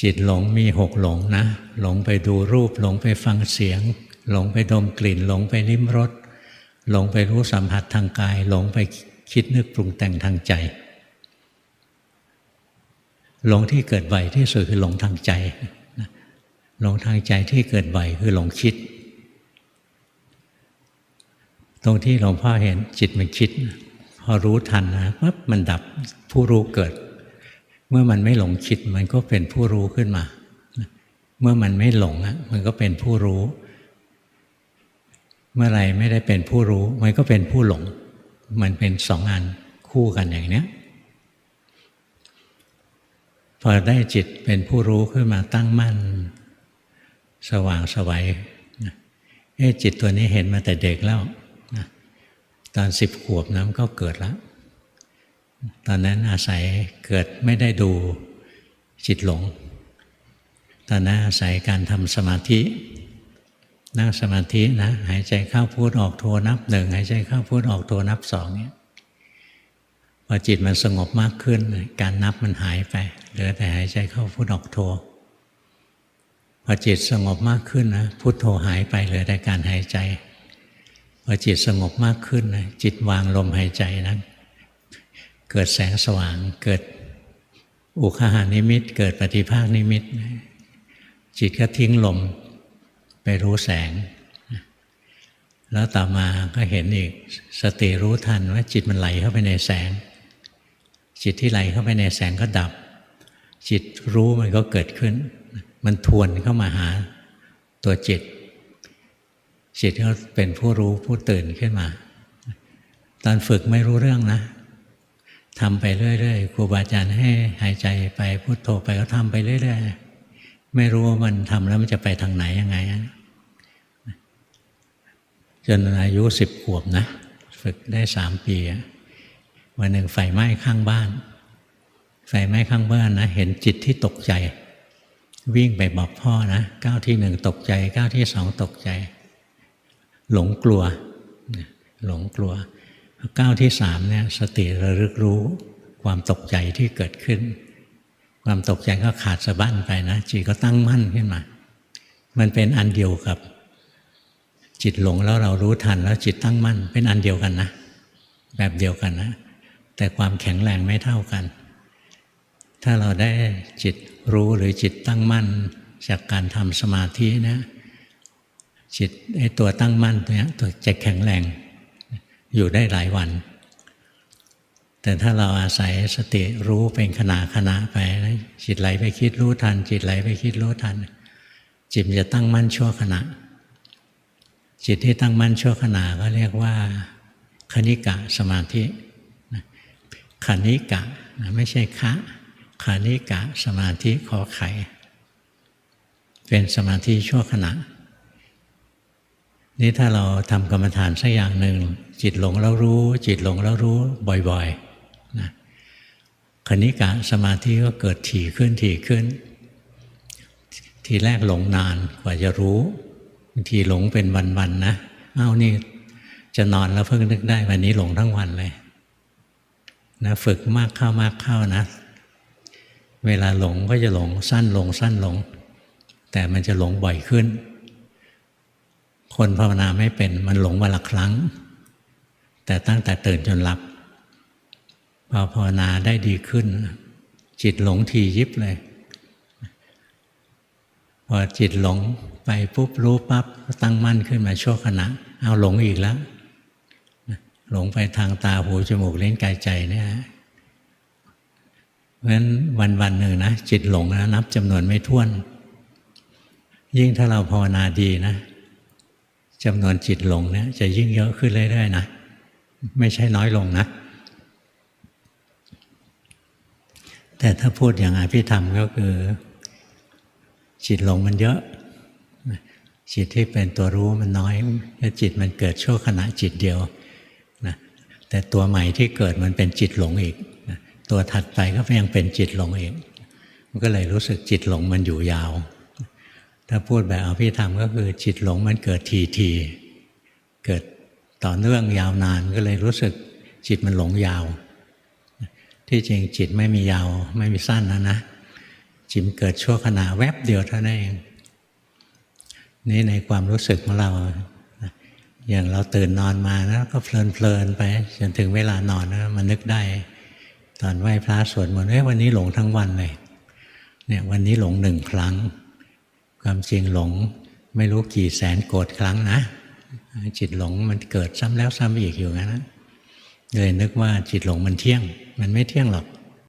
จิตหลงมีหกหลงนะ หลงไปดูรูป หลงไปฟังเสียง หลงไปดมกลิ่น หลงไปลิ้มรสหลงไปรู้สัมผัสทางกาย หลงไปคิดนึกปรุงแต่งทางใจ หลงที่เกิดบ่อยที่สุดคือหลงทางใจหลงทางใจที่เกิดบ่อยคือหลงคิด ตรงที่หลวงพ่อเห็นจิตมันคิด พอรู้ทันนะปั๊บมันดับผู้รู้เกิด เมื่อมันไม่หลงคิดมันก็เป็นผู้รู้ขึ้นมา เมื่อมันไม่หลงอะมันก็เป็นผู้รู้ เมื่อไรไม่ได้เป็นผู้รู้ มันก็เป็นผู้หลง มันเป็นสองอันคู่กันอย่างเนี้ยพอได้จิตเป็นผู้รู้ขึ้นมาตั้งมั่น สว่างสวัยเอ๊จิตตัวนี้เห็นมาแต่เด็กแล้วตอนสิบขวบนะมันก็เกิดแล้ว ตอนนั้นอาศัยเกิดไม่ได้ดูจิตหลง ตอนนั้นอาศัยการทำสมาธิ นั่งสมาธินะหายใจเข้าพูดออกโทนับหนึ่งหายใจเข้าพูดออกโทนับสองเนี่ยพอจิตมันสงบมากขึ้น การนับมันหายไปเหลือแต่หายใจเข้าพูดออกโทพอจิตสงบมากขึ้นนะพุทโธหายไปเหลือแต่การหายใจพอจิตสงบมากขึ้นนะจิตวางลมหายใจนะ เกิดแสงสว่าง เกิดอุคหานิมิต เกิดปฏิภาคนิมิต จิตก็ทิ้งลมไปรู้แสง แล้วต่อมาก็เห็นอีกสติรู้ทันว่าจิตมันไหลเข้าไปในแสง จิตที่ไหลเข้าไปในแสงก็ดับ จิตรู้มันก็เกิดขึ้น มันทวนเข้ามาหาตัวจิต จิตก็เป็นผู้รู้ผู้ตื่นขึ้นมา ตอนฝึกไม่รู้เรื่องนะ ทำไปเรื่อยๆครูบาอาจารย์ให้หายใจไปพุโทโธไปก็ทำไปเรื่อยๆไม่รู้ว่ามันทำแล้วมันจะไปทางไหนยังไงจนอายุสิบขวบนะ ฝึกได้สามปีวันหนึ่งไฟไหม้ข้างบ้าน ไฟไหม้ข้างบ้านนะ เห็นจิตที่ตกใจ วิ่งไปบอกพ่อนะก้าวที่หนึ่งตกใจก้าวที่สองตกใจ หลงกลัว หลงกลัว ก้าวที่สามเนี่ยสติระลึกรู้ความตกใจที่เกิดขึ้น ความตกใจก็ขาดสะบั้นไปนะจิตก็ตั้งมั่นขึ้นมา มันเป็นอันเดียวกับ จิตหลงแล้วเรารู้ทันแล้วจิตตั้งมั่น เป็นอันเดียวกันนะแบบเดียวกันนะ แต่ความแข็งแรงไม่เท่ากัน ถ้าเราได้จิตรู้หรือจิตตั้งมั่น จากการทำสมาธินะจิตไอ้ตัวตั้งมั่นตัวนี้ตัวจะแข็งแรง อยู่ได้หลายวัน แต่ถ้าเราอาศัยสติรู้เป็นขณะขณะไปจิตไหลไปคิดรู้ทัน จิตไหลไปคิดรู้ทัน จิตจะตั้งมั่นชั่วขณะ จิตที่ตั้งมั่นชั่วขณะก็เรียกว่าคณิกะสมาธิคณิกะไม่ใช่คะคณิกะสมาธิขอไข เป็นสมาธิชั่วขณะ นี่ถ้าเราทำกรรมฐานสักอย่างหนึ่งจิตหลงแล้วรู้ จิตหลงแล้วรู้บ่อยๆนะคณิกะสมาธิก็เกิดถี่ขึ้นถี่ขึ้น ทีแรกหลงนานกว่าจะรู้บางทีหลงเป็นวันๆนะเอ้านี่จะนอนแล้วเพิ่งนึกได้วันนี้หลงทั้งวันเลยนะฝึกมากเข้ามากเข้านะ เวลาหลงก็จะหลงสั้นลงสั้นลง แต่มันจะหลงบ่อยขึ้น คนภาวนาไม่เป็นมันหลงวันละครั้ง แต่ตั้งแต่ตื่นจนหลับพอภาวนาได้ดีขึ้น จิตหลงทียิบเลย พอจิตหลงไปปุ๊บรู้ปับ๊บตั้งมั่นขึ้นมาชั่วขณะ เอาหลงอีกแล้วหลงไปทางตาหูจมูกเล่นกายใจเนี่ยเพราะฉะนั้นวันวันหนึ่งนะจิตหลงนะนับจำนวนไม่ท้วน ยิ่งถ้าเราภาวนาดีนะ จำนวนจิตหลงเนี่ยจะยิ่งเยอะขึ้นเรื่อยๆนะไม่ใช่น้อยลงนะ แต่ถ้าพูดอย่างอภิธรรมก็คือ จิตหลงมันเยอะ จิตที่เป็นตัวรู้มันน้อยแล้วจิตมันเกิดชั่วขณะจิตเดียวนะแต่ตัวใหม่ที่เกิดมันเป็นจิตหลงอีกนะตัวถัดไปก็ยังเป็นจิตหลงอีกมันก็เลยรู้สึกจิตหลงมันอยู่ยาว ถ้าพูดแบบอภิธรรมก็คือจิตหลงมันเกิดทีทีเกิดต่อเนื่องยาวนานก็เลยรู้สึกจิตมันหลงยาว ที่จริงจิตไม่มียาวไม่มีสั้นนะนะ จิตเกิดชั่วขณะแวบเดียวเท่านั้นเองนี่ในความรู้สึกของเราอย่างเราตื่นนอนมาแล้วก็เพลินเพลินไปจนถึงเวลานอนนะมันนึกได้ ตอนไหว้พระสวดมนต์วันนี้หลงทั้งวันเลยเนี่ยวันนี้หลงหนึ่งครั้ง ความจริงหลงไม่รู้กี่แสนโกรธครั้งนะ จิตหลงมันเกิดซ้ำแล้วซ้ำอีกอยู่งั้นนะเลยนึกว่าจิตหลงมันเที่ยง มันไม่เที่ยงหรอก